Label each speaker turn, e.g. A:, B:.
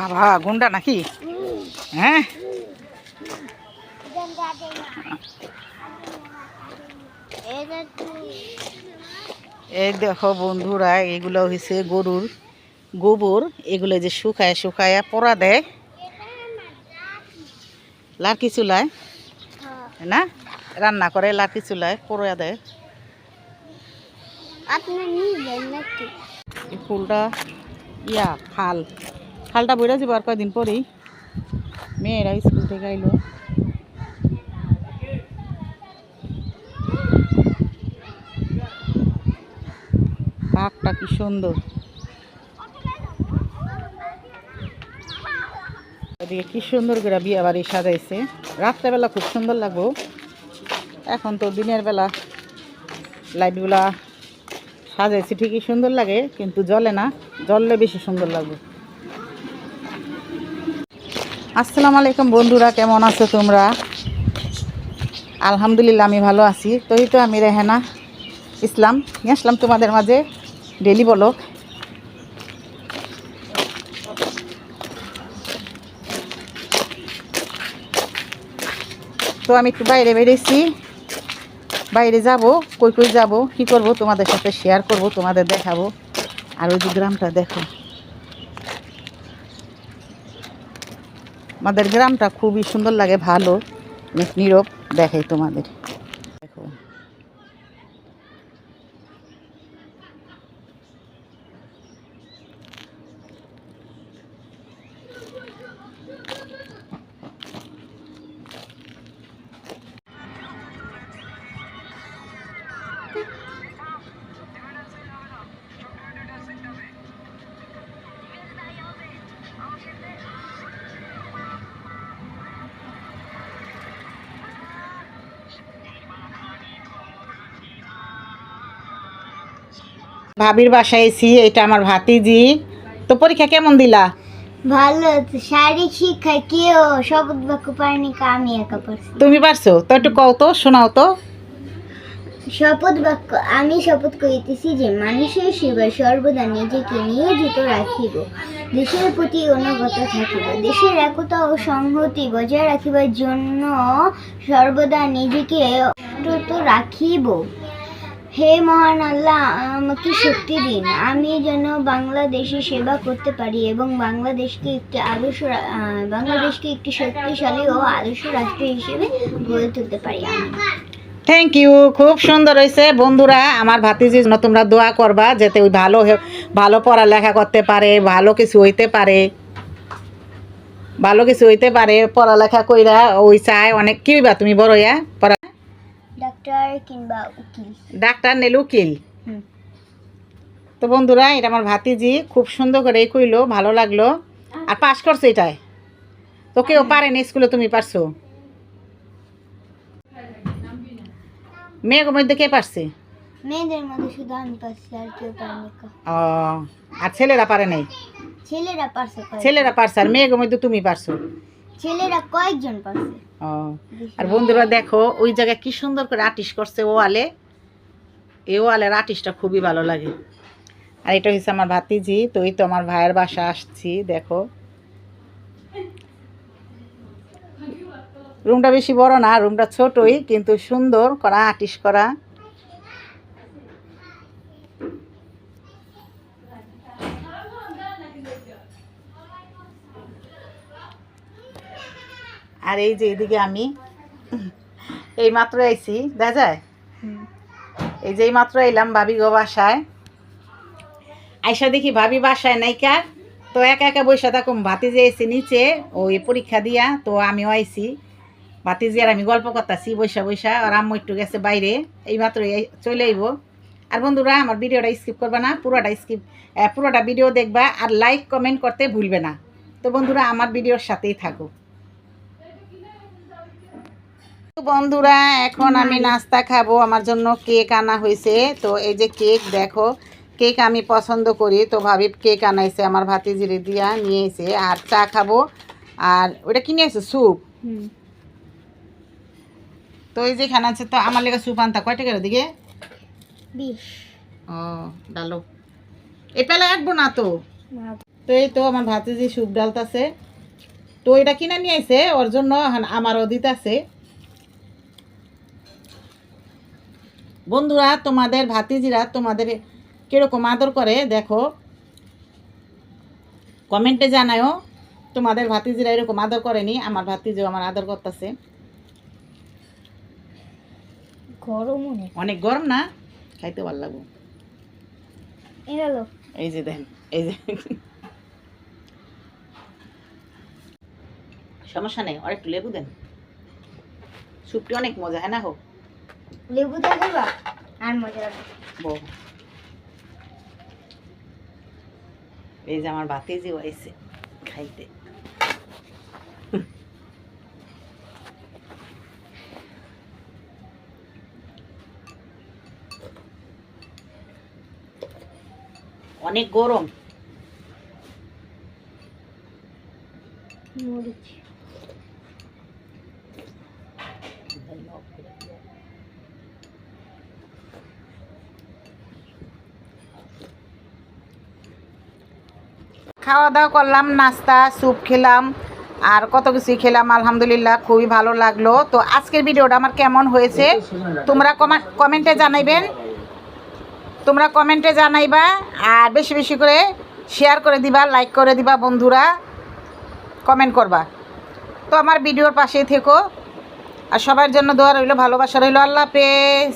A: আবা গুন্ডা নাকি? হ্যাঁ? এই দেখো বন্ধুরা এগুলো হয়েছে গরুর গোবর। এগুলো যে শুকায় শুকায় পোড়া দেয়। লাকি চুলায় না? রান্না করে লাকি চুলায় পোড়া দেয়। ফুলটা ইয়া, খাল। খালটা বইরা যাব আর কয়দিন পরেই। মেয়েরা স্কুল থেকে আইলো। পাকটা কি সুন্দর। এদিকে কি সুন্দর করে বিয়ে বাড়ি সাজাইছে। রাত্রেবেলা খুব সুন্দর লাগবো। এখন তো দিনের বেলা। লাইটগুলা সাজাইছি, ঠিকই সুন্দর লাগে, কিন্তু জলে না জ্বললে বেশি সুন্দর লাগবে। আসসালামু আলাইকুম বন্ধুরা, কেমন আছো তোমরা? আলহামদুলিল্লাহ, আমি ভালো আছি। তো এই তো আমি রেহেনা ইসলাম। নিয়ে আসলাম তোমাদের মাঝে ডেলি বলো তো আমি একটু বাইরে বেরিয়েছি। বাইরে যাব, কই কই যাব, কি করব তোমাদের সাথে শেয়ার করব, তোমাদের দেখাবো। আর ওই যে গ্রামটা দেখো। আমাদের গ্রামটা খুবই সুন্দর লাগে, ভালো নীরব, দেখাই তোমাদের। ভাবির বাসায় এসি এটা আমার ভাতিজি। তো পরীক্ষা কেমন দিলা?
B: ভালো শারীরিক শিক্ষায় কেউ শপথ বাক্য পারেনি আমি একা পারছি
A: তুমি পারছ? তো একটু কও তো শোনাও তো।
B: শপথ বাক্য আমি শপথ করিতেছি যে মানুষের সেবায় সর্বদা নিজেকে নিয়োজিত রাখিব। দেশের প্রতি অনুগত থাকিব। দেশের একতা ও সংহতি বজায় রাখিবার জন্য সর্বদা নিজেকে অটুট রাখিব। হে মহান আল্লাহ, আমাকে শক্তি দিন। আমি যেন বাংলাদেশে সেবা করতে পারি এবং বাংলাদেশকে একটি আদর্শ বাংলাদেশকে একটি শক্তিশালী ও আদর্শ রাষ্ট্র হিসেবে গড়ে তুলতে পারি।
A: থ্যাংক ইউ খুব সুন্দর হয়েছে। বন্ধুরা, আমার ভাতিজির জন্য তোমরা দোয়া করবা, যাতে ওই ভালো ভালো পড়ালেখা করতে পারে, ভালো কিছু হইতে পারে। ভালো কিছু হইতে পারে, পড়ালেখা কইরা ওই চায় অনেক। কি হইবা তুমি বড় ইয়া
B: ডাক্তার কিংবা উকিল।
A: ডাক্তার নেল উকিল। তো বন্ধুরা এটা আমার ভাতিজি খুব সুন্দর করে কইলো ভালো লাগল। আর পাশ করছে এটাই। তো কেউ পারেনি স্কুলে তুমি পারছ। মেয়ের মধ্যে কে পারছে?
B: মেয়েদের মধ্যে শুধু আমি পারছি আর কেউ পারেনি
A: ও আর ছেলেরা পারে নাই?
B: ছেলেরা পারছে
A: ছেলেরা পারছে আর মেয়ের মধ্যে তুমি পারছ।
B: ছেলেরা কয়েকজন পারছে।
A: ও, আর বন্ধুরা দেখো, ওই জায়গায় কি সুন্দর করে আর্টিস্ট করছে ওয়ালে। এই ওয়ালের আর্টিস্টটা খুবই ভালো লাগে। আর এটা হচ্ছে আমার ভাতিজি, তো এই তো আমার ভাইয়ের বাসা আসছি, দেখো। রুমটা বেশি বড় না, রুমটা ছোটই, কিন্তু সুন্দর করা, আর্টিস্ট করা। আর এই যে এদিকে আমি এই মাত্র আইছি দেখা যায়? এই যে এই মাত্র এলাম ভাবি গো বাসায়। আইসা দেখি ভাবি বাসায় নাইকা তো একা একা বসে থাকুম ভাতিজি এসে নিচে ওই পরীক্ষা দিয়া তো আমিও আইছি। ভাতিজি আর আমি গল্প করতেছি বৈশা বৈশা আর আম্মু একটু গেছে বাইরে এই মাত্র চলে আইব। আর বন্ধুরা আমার ভিডিওটা স্কিপ করবে না পুরোটা স্কিপ পুরোটা ভিডিও দেখবা আর লাইক কমেন্ট করতে ভুলবে না। তো বন্ধুরা আমার ভিডিওর সাথেই থাকো তো বন্ধুরা এখন আমি নাস্তা খাব। আমার জন্য কেক আনা হয়েছে। তো এই যে কেক দেখো কেক আমি পছন্দ করি। তো ভাবি কেক আনাইছে আমার ভাতিজিরে দিয়া নিয়ে এসে আর চা খাব। আর ওটা কিনে এসে স্যুপ। তো এই যে এখানে আছে তো আমার লেগে স্যুপ আনতা। কয় টাকার দিকে ও ডালো। এ পেলে রাখব না তো? তো এই তো আমার ভাতে যে সুপ ডালতাছে। তো এটা কিনে নিয়ে ওর জন্য আমারও দিতাছে। বন্ধুরা তোমাদের ভাতিজিরা তোমাদের কীরকম আদর করে দেখো। কমেন্টে জানায়ও তোমাদের ভাতিজিরা এরকম আদর করেনি আমার ভাতিজিও আমার আদর করতেছে।
B: গরম অনেক।
A: গরম না? খাইতে ভালো লাগবে। এই যে দেন এই যে। সমস্যা নেই আর একটু লেবু দেন। স্যুপটি অনেক মজা হ্যাঁ না হোক
B: লেবু দিয়ে আর মজা লাগবে
A: বউ। এই যে আমার বাতি যে আইছে খাইতে। অনেক গরম।
B: মরিচ।
A: খাওয়া দাওয়া করলাম, নাস্তা, স্যুপ খেলাম, আর কত কিছু খেলাম, আলহামদুলিল্লাহ খুবই ভালো লাগল। তো আজকের ভিডিওটা আমার কেমন হয়েছে? তোমরা কমেন্টে জানাইবেন। তোমরা কমেন্টে জানাইবা, আর বেশি বেশি করে শেয়ার করে দিবা লাইক করে দিবা বন্ধুরা। কমেন্ট করবা। তো আমার ভিডিওর পাশেই থেকো। আর সবার জন্য দোয়া রইল, ভালোবাসা রইল। আল্লাহ হাফেজ।